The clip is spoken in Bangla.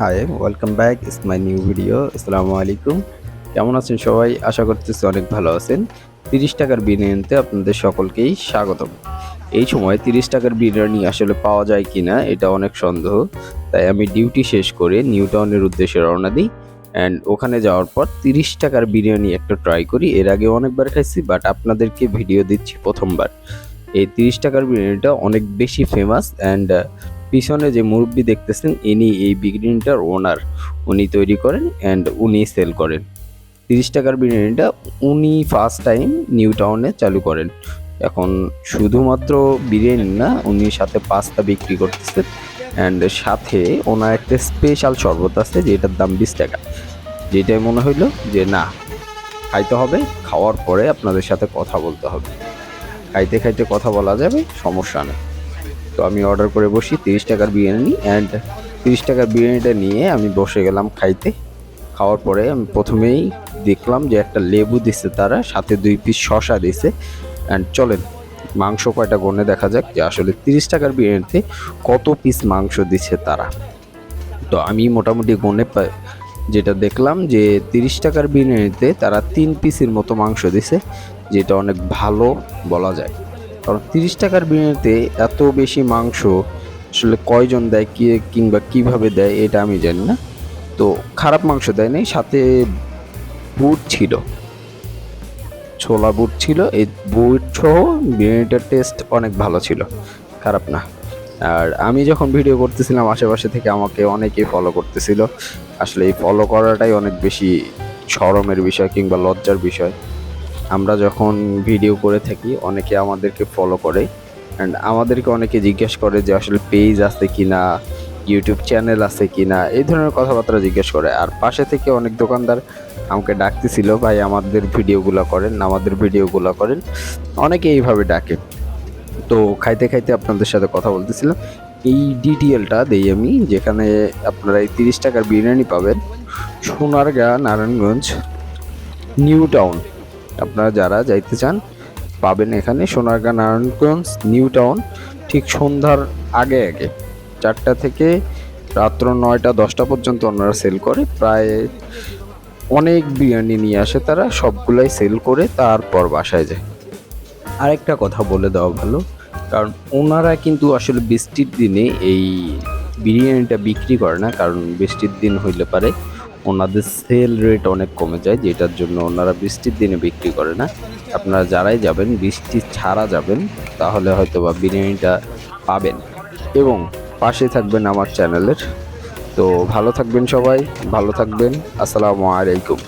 Hi welcome back is my new video আসসালামু আলাইকুম কেমন আছেন সবাই? আশা করতেছি অনেক ভালো আছেন। তিরিশ টাকার বিরিয়ানিতে আপনাদের সকলকেই স্বাগতম। এই সময় তিরিশ টাকার বিরিয়ানি আসলে পাওয়া যায় কি না এটা অনেক সন্দেহ। তাই আমি ডিউটি শেষ করে নিউ টাউনের উদ্দেশ্যে রওনা দিই। অ্যান্ড ওখানে যাওয়ার পর তিরিশ টাকার বিরিয়ানি একটা ট্রাই করি। এর আগে অনেকবার খাইছি বাট আপনাদেরকে ভিডিও দিচ্ছি প্রথমবার। এই তিরিশ টাকার বিরিয়ানিটা অনেক বেশি ফেমাস অ্যান্ড পিছনে যে মুরব্বি দেখতেছেন, ইনি এই বিরিয়ানিটার ওনার উনি তৈরি করেন অ্যান্ড উনি সেল করেন। তিরিশ টাকার বিরিয়ানিটা উনি ফার্স্ট টাইম নিউ টাউনে চালু করেন। এখন শুধুমাত্র বিরিয়ানি না, উনি সাথে পাস্তা বিক্রি করতেছেন অ্যান্ড সাথে ওনার একটা স্পেশাল শরবত আছে, যেটার দাম বিশ টাকা। যেটাই মনে হইল যে, না, খাইতে হবে, খাওয়ার পরে আপনাদের সাথে কথা বলতে হবে। খাইতে খাইতে কথা বলা যাবে, সমস্যা নেই। তো আমি অর্ডার করে বসি, তিরিশ টাকার বিরিয়ানি অ্যান্ড তিরিশ টাকার বিরিয়ানিটা নিয়ে আমি বসে গেলাম খাইতে। খাওয়ার পরে আমি প্রথমেই দেখলাম যে একটা লেবু দিছে তারা, সাথে দুই পিস শশা দিছে। অ্যান্ড চলেন, মাংস কয়টা গনে দেখা যাক যে আসলে তিরিশ টাকার বিরিয়ানিতে কত পিস মাংস দিছে তারা। তো আমি মোটামুটি গনে যেটা দেখলাম যে তিরিশ টাকার বিরিয়ানিতে তারা তিন পিসের মতো মাংস দিছে, যেটা অনেক ভালো বলা যায়। কারণ তিরিশ টাকার বিরিয়ানিতে এত বেশি মাংস আসলে কয়জন দেয়, কি কিংবা কীভাবে দেয় এটা আমি জানি না। তো খারাপ মাংস দেয় নাই, সাথে বুট ছিল। ছোলা বুট ছিল, এই বুট সহ বিরিয়ানিটার টেস্ট অনেক ভালো ছিল, খারাপ না। আর আমি যখন ভিডিও করতেছিলাম আশেপাশে থেকে আমাকে অনেকেই ফলো করতেছিল। আসলে এই ফলো করাটাই অনেক বেশি শরমের বিষয় কিংবা লজ্জার বিষয়। আমরা যখন ভিডিও করে থাকি, অনেকে আমাদেরকে ফলো করে অ্যান্ড আমাদেরকে অনেকে জিজ্ঞেস করে যে আসলে পেজ আছে কি না ইউটিউব চ্যানেল আছে কি না এই ধরনের কথাবার্তা জিজ্ঞেস করে। আর পাশে থেকে অনেক দোকানদার আমাকে ডাকতেছিল, ভাই, আমাদের ভিডিওগুলো করেন, আমাদের ভিডিওগুলো করেন। অনেকে এইভাবে ডাকে। তো খাইতে খাইতে আপনাদের সাথে কথা বলতেছিলাম। এই ডিটিএলটা দেই আমি, যেখানে আপনারা এই তিরিশ টাকার বিরিয়ানি পাবেন সোনারগাঁ, নারায়ণগঞ্জ, নিউ টাউন। আপনারা যারা যাইতে চান, পাবেন এখানে সোনারগাঁ নারায়ণগঞ্জ নিউ টাউন, ঠিক সন্ধ্যার আগে আগে। চারটা থেকে রাত্র নয়টা, দশটা পর্যন্ত ওনারা সেল করে। প্রায় অনেক বিরিয়ানি নিয়ে আসে তারা, সবগুলাই সেল করে তারপর বাসায় যায়। আরেকটা কথা বলে দেওয়া ভালো, কারণ ওনারা কিন্তু আসলে বৃষ্টির দিনে এই বিরিয়ানিটা বিক্রি করে না, কারণ বৃষ্টির দিন হইলে পারে। ওনাদের সেল রেট অনেক কমে যায়, যেটার জন্য ওনারা বৃষ্টির দিনে বিক্রি করে না। আপনারা যারাই যাবেন, বৃষ্টি ছাড়া যাবেন, তাহলে হয়তো বা বিরিয়ানিটা পাবেন। এবং পাশে থাকবেন আমার চ্যানেলের তো ভালো থাকবেন সবাই, ভালো থাকবেন। আসসালামু আলাইকুম।